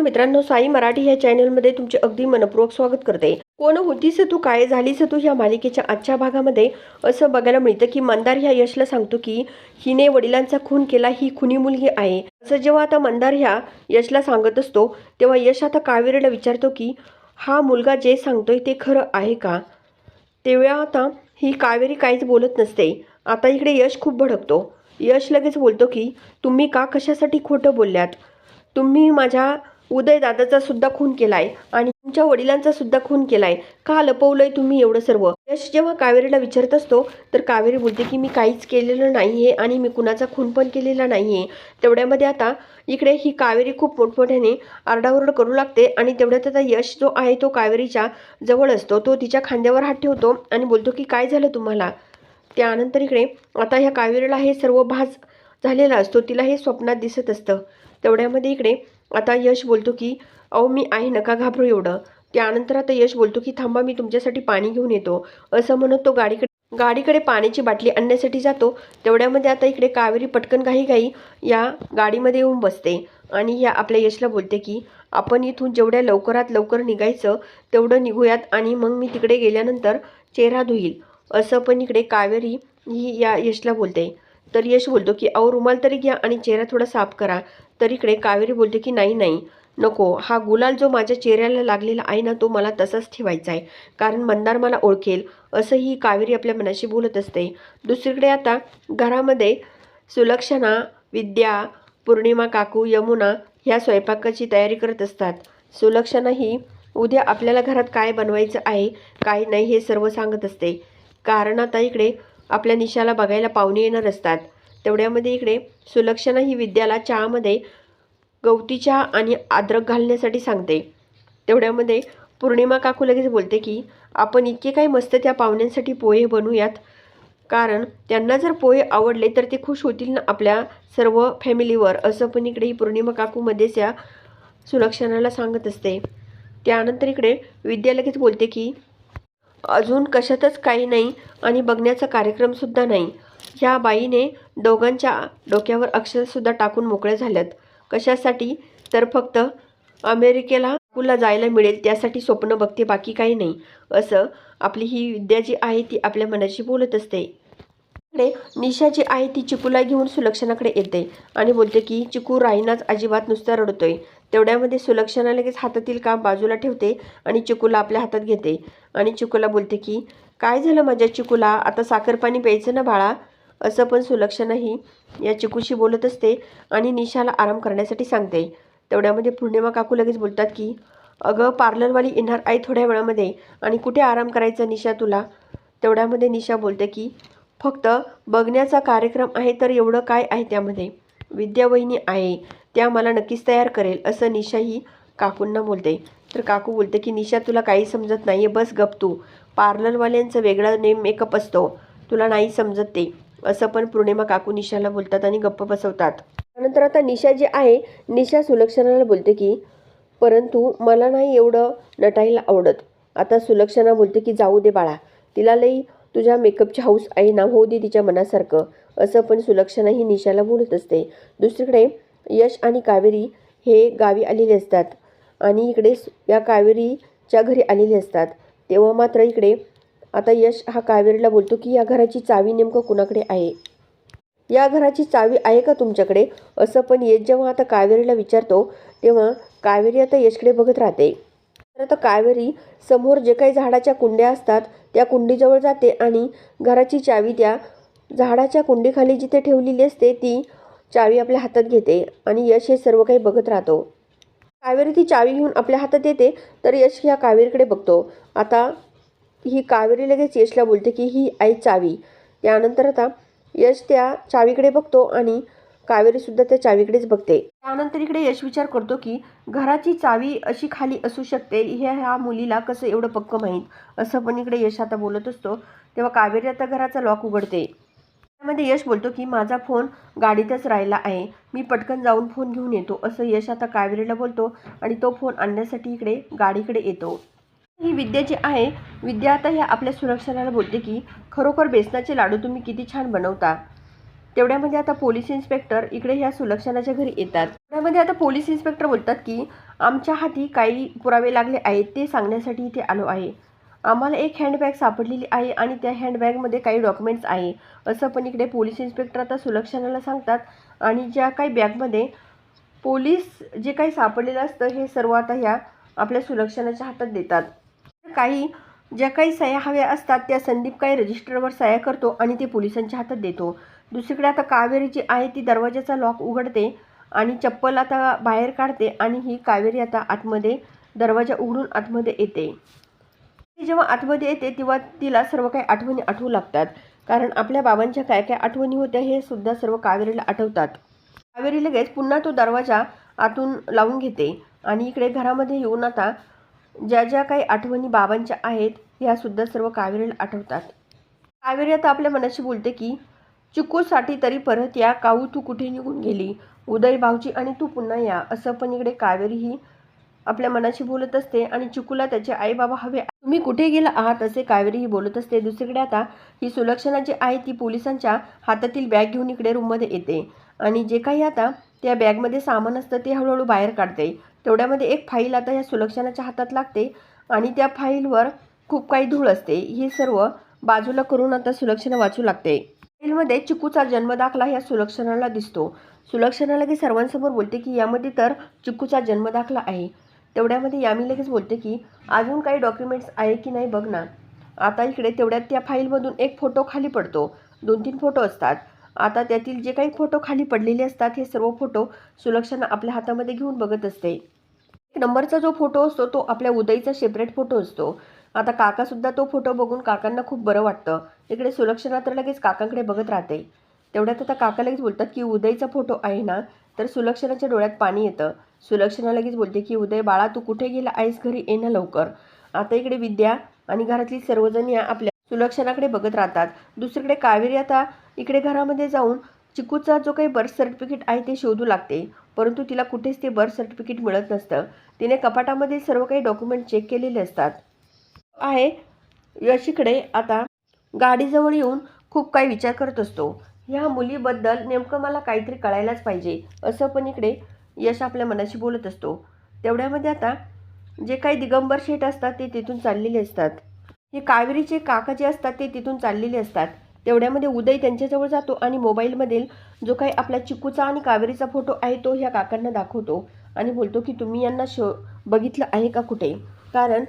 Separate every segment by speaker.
Speaker 1: नमस्कार मित्रांनो साई मराठी या चॅनलमध्ये तुमचे अगदी मनपूर्वक स्वागत करते. कोण होतीस तू काय झालीस तू या मालिकेच्या आजच्या भागामध्ये? असं बघायला मिळतं की मंदार ह्या यशला सांगतो की हिने वडिलांचा खून केला ही खुनी मुलगी आहे. असं जेव्हा आता मंदार ह्या यशला सांगत असतो तेव्हा यश आता कावेरीला विचारतो की हा मुलगा जे सांगतोय ते खरं आहे का? तेव्हा आता ही कावेरी काहीच बोलत नसते. आता इकडे यश खूप भडकतो. यश लगेच बोलतो की तुम्ही का कशासाठी खोटं बोलल्यात? तुम्ही माझ्या उदयदादाचा सुद्धा खून केलाय आणि तुमच्या वडिलांचा सुद्धा खून केलाय. का लपवलंय तुम्ही एवढं सर्व? यश जेव्हा कावेरीला विचारत असतो तर कावेरी बोलते की मी काहीच केलेलं नाहीये आणि मी कुणाचा खून पण केलेला नाहीये. तेवढ्यामध्ये आता इकडे ही कावेरी खूप मोठमोठ्याने आरडाओरड करू लागते आणि तेवढ्यात आता यश जो आहे तो कावेरीच्या जवळ असतो. तो तिच्या खांद्यावर हात ठेवतो आणि बोलतो की काय झालं तुम्हाला? त्यानंतर इकडे आता ह्या कावेरीला हे सर्व भास झालेला असतो. तिला हे स्वप्नात दिसत असतं. तेवढ्यामध्ये इकडे आता यश बोलतो की अहो मी आहे नका घाबरू एवढं. त्यानंतर आता यश बोलतो की थांबा मी तुमच्यासाठी पाणी घेऊन येतो. असं म्हणत तो गाडीकडे गाडीकडे पाण्याची बाटली आणण्यासाठी जातो. तेवढ्यामध्ये आता इकडे कावेरी पटकन काही काही या गाडीमध्ये येऊन बसते. आणि या आपल्या यशला बोलते की आपण इथून जेवढ्या लवकरात लवकर निघायचं तेवढं निघूयात आणि मग मी तिकडे गेल्यानंतर चेहरा धुईल. असं पण इकडे कावेरी ही या यशला बोलते. तर यश बोलतो की अहो रुमाल तरी घ्या आणि चेहरा थोडा साफ करा. तर इकडे कावेरी बोलते की नाही नाही नको. हा गुलाल जो माझ्या चेहऱ्याला लागलेला आहे ना तो मला तसाच ठेवायचा आहे. कारण मंदार मला ओळखेल. असं ही कावेरी आपल्या मनाशी बोलत असते. दुसरीकडे आता घरामध्ये सुलक्षणा विद्या पौर्णिमा काकू यमुना ह्या स्वयंपाकाची तयारी करत असतात. सुलक्षणा ही उद्या आपल्याला घरात काय बनवायचं आहे काय नाही हे सर्व सांगत असते. कारण आता इकडे आपल्या निशाला बघायला पाहुणे येणार असतात. तेवढ्यामध्ये इकडे सुलक्षणा ही विद्याला चहामध्ये गवती चहा आणि अद्रक घालण्यासाठी सांगते. तेवढ्यामध्ये पौर्णिमा काकू लगेच बोलते की आपण इतके काही मस्त त्या पाहुण्यांसाठी पोहे बनवूयात. कारण त्यांना जर पोहे आवडले तर ते खुश होतील ना आपल्या सर्व फॅमिलीवर असं पण इकडे ही पौर्णिमा काकूमध्येच या सुलक्षणाला सांगत असते. त्यानंतर इकडे विद्या लगेच बोलते की अजून कशातच काही नाही आणि बघण्याचा कार्यक्रमसुद्धा नाही. ह्या बाईने दोघांच्या डोक्यावर अक्षरसुद्धा टाकून मोकळ्या झाल्यात. कशासाठी? तर फक्त अमेरिकेला कुला जायला मिळेल त्यासाठी स्वप्न बघते बाकी काही नाही. असं आपली ही विद्या जी आहे ती आपल्या मनाशी बोलत असते. इकडे निशा जी आहे ती चिकूला घेऊन सुलक्षणाकडे येते आणि बोलते की चिकू राहीनाच अजिबात नुसता रडतोय. तेवढ्यामध्ये सुलक्षणा लगेच हातातील काम बाजूला ठेवते आणि चिकूला आपल्या हातात घेते आणि चिकूला बोलते की काय झालं माझ्या चिकूला? आता साखर पाणी प्यायचं ना बाळा? असं पण सुलक्षणाही या चिकूशी बोलत असते आणि निशाला आराम करण्यासाठी सांगते. तेवढ्यामध्ये पूर्णिमा काकू लगेच बोलतात की अगं पार्लरवाली येणार आई थोड्या वेळामध्ये आणि कुठे आराम करायचा निशा तुला? तेवढ्यामध्ये निशा बोलते की फक्त बघण्याचा कार्यक्रम आहे तर एवढं काय आहे त्यामध्ये? विद्यावहिनी आहे त्या मला नक्कीच तयार करेल असं निशा ही काकूंना बोलते. तर काकू बोलते की निशा तुला काही समजत नाही आहे बस गप तू. पार्लरवाल्यांचं वेगळा नेम मेकअप असतो. तुला नाही समजत ते. असं पण पूर्णिमा काकू निशाला बोलतात आणि गप्प बसवतात. त्यानंतर आता निशा जी आहे निशा सुलक्षणाला बोलते की परंतु मला नाही एवढं नटायला आवडत. आता सुलक्षणा बोलते की जाऊ दे बाळा. तिला लई तुझ्या मेकअपची हाऊस आहे ना होऊ दे तिच्या मनासारखं. असं पण सुलक्षणा ही निशाला बोलत असते. दुसरीकडे यश आणि कावेरी हे गावी आलेले असतात आणि इकडे या कावेरीच्या घरी आलेले असतात. तेव्हा मात्र इकडे आता यश हा कावेरीला बोलतो की या घराची चावी नेमकं कुणाकडे आहे? या घराची चावी आहे का तुमच्याकडे? असं पण यश जेव्हा आता कावेरीला विचारतो तेव्हा कावेरी आता यशकडे बघत राहते. तर आता कावेरी समोर जे काही झाडाच्या कुंड्या असतात त्या कुंडीजवळ जाते आणि घराची चावी त्या झाडाच्या कुंडीखाली जिथे ठेवलेली असते ती चावी आपल्या हातात घेते आणि यश हे सर्व काही बघत राहतो. कावेरी ती चावी घेऊन आपल्या हातात येते तर यश ह्या कावेरीकडे बघतो. आता ही कावेरी लगेच यशला बोलते की ही आहे चावी. त्यानंतर आता यश त्या चावीकडे बघतो आणि कावेरीसुद्धा त्या चावीकडेच बघते. त्यानंतर इकडे यश विचार करतो की घराची चावी अशी खाली असू शकते हे ह्या मुलीला कसं एवढं पक्क माहीत? असं पण इकडे यश आता बोलत असतो. तेव्हा कावेरी आता घराचा लॉक उघडते. त्यामध्ये यश बोलतो की माझा फोन गाडीतच राहिला आहे. मी पटकन जाऊन फोन घेऊन येतो. असं यश आता कावेरीला बोलतो आणि तो फोन आणण्यासाठी इकडे गाडीकडे येतो. ही विद्या जी आहे विद्या आता ह्या आपल्या सुरक्षणाला बोलते की खरोखर बेसनाचे लाडू तुम्ही किती छान बनवता. तेवढ्यामध्ये आता पोलीस इन्स्पेक्टर इकडे ह्या सुलक्षणाच्या घरी येतात. त्यामध्ये आता पोलीस इन्स्पेक्टर बोलतात की आमच्या हाती काही पुरावे लागले आहेत ते सांगण्यासाठी इथे आलो आहे. आम्हाला एक हँडबॅग सापडलेली आहे आणि त्या हँडबॅगमध्ये काही डॉक्युमेंट्स आहे. असं पण इकडे पोलीस इन्स्पेक्टर आता सुलक्षणाला सांगतात. आणि ज्या काही बॅगमध्ये पोलीस जे काही सापडलेलं असतं हे सर्व आता ह्या आपल्या सुलक्षणाच्या हातात देतात. काही ज्या काही सह्या हव्या असतात त्या संदीप काही रजिस्टरवर सह्या करतो आणि ते पोलिसांच्या हातात देतो. दुसरीकडे आता कावेरी जी आहे ती दरवाजाचा लॉक उघडते आणि चप्पल आता बाहेर काढते आणि ही कावेरी आता आतमध्ये दरवाजा उघडून आतमध्ये येते. ती जेव्हा आतमध्ये येते तेव्हा तिला सर्व काही आठवणी आठवू लागतात. कारण आपल्या बाबांच्या काय काय आठवणी होत्या हे सुद्धा सर्व कावेरीला आठवतात. कावेरी लगेच पुन्हा तो दरवाजा आतून लावून घेते आणि इकडे घरामध्ये येऊन आता ज्या ज्या काही आठवणी बाबांच्या आहेत ह्यासुद्धा सर्व कावेरीला आठवतात. कावेरी आता आपल्या मनाशी बोलते की चिकूसाठी तरी परत या काऊ तू कुठे निघून गेली? उदय भाऊजी आणि तू पुन्हा या असं पण इकडे कावेरी ही आपल्या मनाशी बोलत असते आणि चिकूला त्याचे आई बाबा हवे तुम्ही कुठे गेला आहात असे कावेरी ही बोलत असते. दुसरीकडे आता ही सुलक्षणा जी आहे ती पोलिसांच्या हातातील बॅग घेऊन इकडे रूममध्ये येते आणि जे काही आता त्या बॅगमध्ये सामान असतं ते हळूहळू बाहेर काढते. तेवढ्यामध्ये एक फाईल आता या सुलक्षणाच्या हातात लागते आणि त्या फाईलवर खूप काही धूळ असते. हे सर्व बाजूला करून आता सुलक्षणा वाचू लागते. मध्ये चिकूचा जन्मदाखला ह्या सुलक्षणाला दिसतो. सुलक्षणा लगेच सर्वांसमोर बोलते की यामध्ये तर चिकूचा जन्मदाखला आहे. तेवढ्यामध्ये यामी लगेच बोलते की अजून काही डॉक्युमेंट्स आहे की नाही बघ ना. आता इकडे तेवढ्यात त्या फाईलमधून एक फोटो खाली पडतो. दोन तीन फोटो असतात. आता त्यातील जे काही फोटो खाली पडलेले असतात हे सर्व फोटो सुलक्षणा आपल्या हातामध्ये घेऊन बघत असते. एक नंबरचा जो फोटो असतो तो आपल्या उदयचा सेपरेट फोटो असतो. आता काकासुद्धा तो फोटो बघून काकांना खूप बरं वाटतं. इकडे सुलक्षणा तर लगेच काकांकडे बघत राहते. तेवढ्यात आता काका लगेच बोलतात की उदयचा फोटो आहे ना? तर सुलक्षणाच्या डोळ्यात पाणी येतं. सुलक्षणा लगेच बोलते की उदय बाळा तू कुठे गेला आहेस? घरी ये ना लवकर. आता इकडे विद्या आणि घरातली सर्वजण या आपल्या सुलक्षणाकडे बघत राहतात. दुसरीकडे कावेरी आता इकडे घरामध्ये जाऊन चिकूचा जो काही बर्थ सर्टिफिकेट आहे ते शोधू लागते. परंतु तिला कुठेच ते बर्थ सर्टिफिकेट मिळत नसतं. तिने कपाटामध्ये सर्व काही डॉक्युमेंट चेक केलेले असतात. आहे. यशिकडे आता गाडीजवळ येऊन खूप काही विचार करत असतो. ह्या मुलीबद्दल नेमकं मला काहीतरी कळायलाच पाहिजे असं पण इकडे यश आपल्या मनाशी बोलत असतो. तेवढ्यामध्ये आता जे काही दिगंबर शेठ असतात ते तिथून चाललेले असतात. हे कावेरीचे काका जे असतात ते तिथून चाललेले असतात. तेवढ्यामध्ये उदय त्यांच्याजवळ जातो आणि मोबाईलमधील जो काही आपला चिकूचा आणि कावेरीचा फोटो आहे तो ह्या काकांना दाखवतो आणि बोलतो की तुम्ही यांना शो बघितलं आहे का कुठे? कारण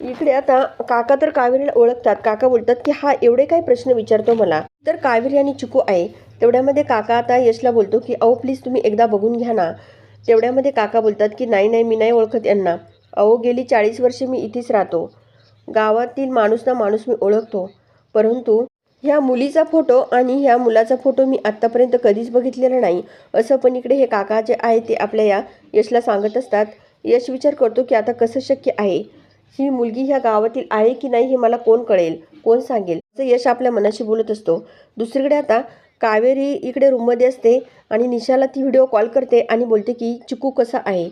Speaker 1: इकडे आता काका तर कावेरीला ओळखतात. काका बोलतात की हा एवढे काय प्रश्न विचारतो मला. तर कावेरी आणि चिकू आहे तेवढ्यामध्ये काका आता यशला बोलतो की अहो प्लीज तुम्ही एकदा बघून घ्या ना. तेवढ्यामध्ये काका बोलतात की नाही नाही मी नाही ओळखत यांना. अहो गेली चाळीस वर्षे मी इथेच राहतो. गावातील माणूस ना माणूस मी ओळखतो. परंतु ह्या मुलीचा फोटो आणि ह्या मुलाचा फोटो मी आत्तापर्यंत कधीच बघितलेला नाही. असं पण इकडे हे काका जे आहे ते आपल्या या यशला सांगत असतात. यश विचार करतो की आता कसं शक्य आहे? ही मुलगी ह्या गावातील आहे की नाही हे मला कोण कळेल? कोण सांगेल? असं यश आपल्या मनाशी बोलत असतो. दुसरीकडे आता कावेरी इकडे रूममध्ये असते आणि निशाला ती व्हिडिओ कॉल करते आणि बोलते की चिकू कसा आहे?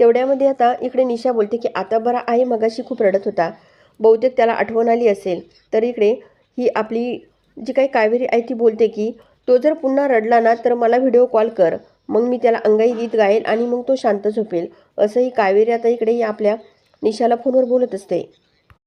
Speaker 1: तेवढ्यामध्ये आता इकडे निशा बोलते की आता बरा आहे मगाशी खूप रडत होता. बहुतेक त्याला आठवण आली असेल. तर इकडे ही आपली जी काही कावेरी आहे ती बोलते की तो जर पुन्हा रडला ना तर मला व्हिडिओ कॉल कर. मग मी त्याला अंगाई गीत गाईल आणि मग तो शांत झोपेल. असंही कावेरी आता इकडे आपल्या निशाला फोनवर बोलत असते.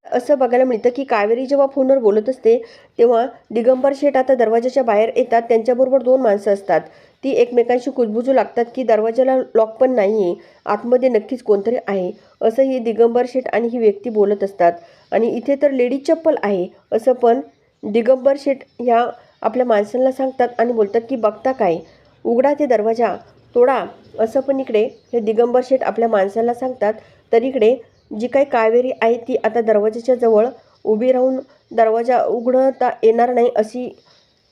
Speaker 1: असं बघायला मिळतं की कावेरी जेव्हा फोनवर बोलत असते तेव्हा दिगंबर शेठ आता दरवाजाच्या बाहेर येतात. त्यांच्याबरोबर दोन माणसं असतात. ती एकमेकांशी कुजबुजू लागतात की दरवाजाला लॉक पण नाही आहे आतमध्ये नक्कीच कोणतरी आहे. असं ही दिगंबर शेठ आणि ही व्यक्ती बोलत असतात. आणि इथे तर लेडीज चप्पल आहे. असं पण दिगंबर शेठ ह्या आपल्या माणसांना सांगतात आणि बोलतात की बघता काय? उघडा ते दरवाजा तोडा. असं पण इकडे हे दिगंबर शेठ आपल्या माणसाला सांगतात. तर इकडे जी काही कावेरी आहे ती आता दरवाजाच्या जवळ उभी राहून दरवाजा उघडता येणार नाही अशी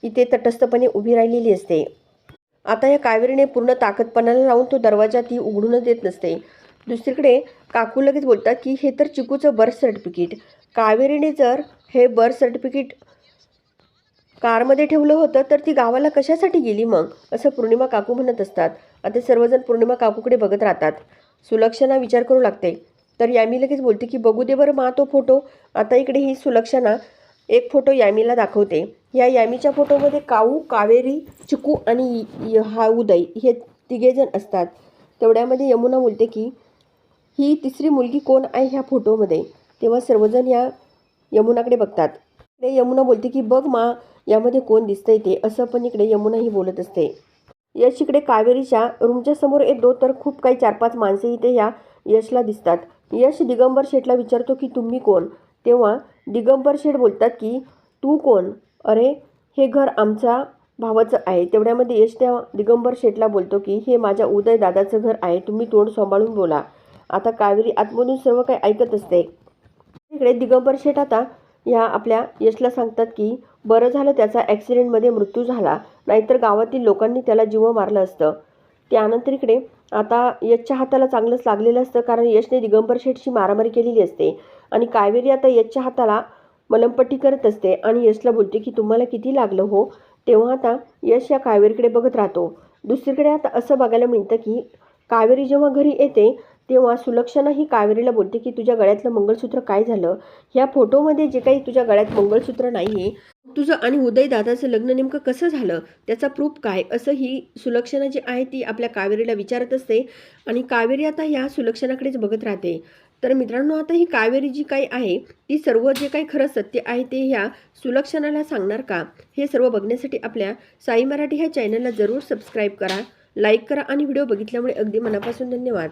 Speaker 1: इथे तटस्थपणे उभी राहिलेली असते. आता या कावेरीने पूर्ण ताकदपणाला लावून तो दरवाजा ती उघडूनच देत नसते. दुसरीकडे काकू लगेच बोलतात की हे तर चिकूचं बर्थ सर्टिफिकेट. कावेरीने जर हे बर्थ सर्टिफिकेट कारमध्ये ठेवलं होतं तर ती गावाला कशासाठी गेली मग? असं पौर्णिमा काकू म्हणत असतात. आता सर्वजण पौर्णिमा काकूकडे बघत राहतात. सुलक्षणा विचार करू लागते. तर यामी लगेच बोलते की बघू दे बरं मा तो फोटो. आता इकडे ही सुलक्षणा एक फोटो यामीला दाखवते. या यामीच्या फोटोमध्ये काऊ कावेरी चिकू आणि हा उदय हे तिघेजण असतात. तेवढ्यामध्ये यमुना बोलते की ही तिसरी मुलगी कोण आहे ह्या फोटोमध्ये? तेव्हा सर्वजण या यमुनाकडे बघतात. इकडे यमुना बोलते की बघ मा यामध्ये कोण दिसतंय ते. असं पण इकडे यमुना ही बोलत असते. यश इकडे कावेरीच्या रूमच्या समोर येतो तर खूप काही चार पाच माणसे इथे या यशला दिसतात. यश दिगंबर शेठला विचारतो की तुम्ही कोण? तेव्हा दिगंबर शेठ बोलतात की तू कोण? अरे हे घर आमचा भावाचं आहे. तेवढ्यामध्ये यश त्या दिगंबर शेठला बोलतो की हे माझ्या उदय दादाचं घर आहे तुम्ही तोंड सांभाळून बोला. आता कावेरी आतमधून सर्व काही ऐकत असते. इकडे दिगंबर शेठ आता ह्या आपल्या यशला सांगतात की बरं झालं त्याचा ॲक्सिडेंटमध्ये मृत्यू झाला नाहीतर गावातील लोकांनी त्याला जीव मारलं असतं. त्यानंतर इकडे आता यशच्या हाताला चांगलंच लागलेलं असतं कारण यशने दिगंबर शेठशी मारामारी केलेली असते. आणि कावेरी आता यशच्या हाताला मलमपट्टी करत असते आणि यशला बोलते की तुम्हाला किती लागलं हो? तेव्हा आता यश या कावेरीकडे बघत राहतो. दुसरीकडे आता असं बघायला मिळतं की कावेरी जेव्हा घरी येते तेव्हा सुलक्षणा ही कावेरीला बोलते की तुझ्या गळ्यातलं मंगळसूत्र काय झालं? ह्या फोटोमध्ये जे काही तुझ्या गळ्यात मंगळसूत्र नाही आहे तुझं आणि उदयदादाचं लग्न नेमकं कसं झालं? त्याचा प्रूफ काय? असं ही सुलक्षणा जी आहे ती आपल्या कावेरीला विचारत असते आणि कावेरी आता ह्या सुलक्षणाकडेच बघत राहते. तर मित्रांनो आता ही कावेरी जी काही आहे ती सर्व जे काही खरं सत्य आहे ते ह्या सुलक्षणाला सांगणार का? हे सर्व बघण्यासाठी आपल्या साई मराठी ह्या चॅनलला जरूर सबस्क्राईब करा लाईक करा आणि व्हिडिओ बघितल्यामुळे अगदी मनापासून धन्यवाद.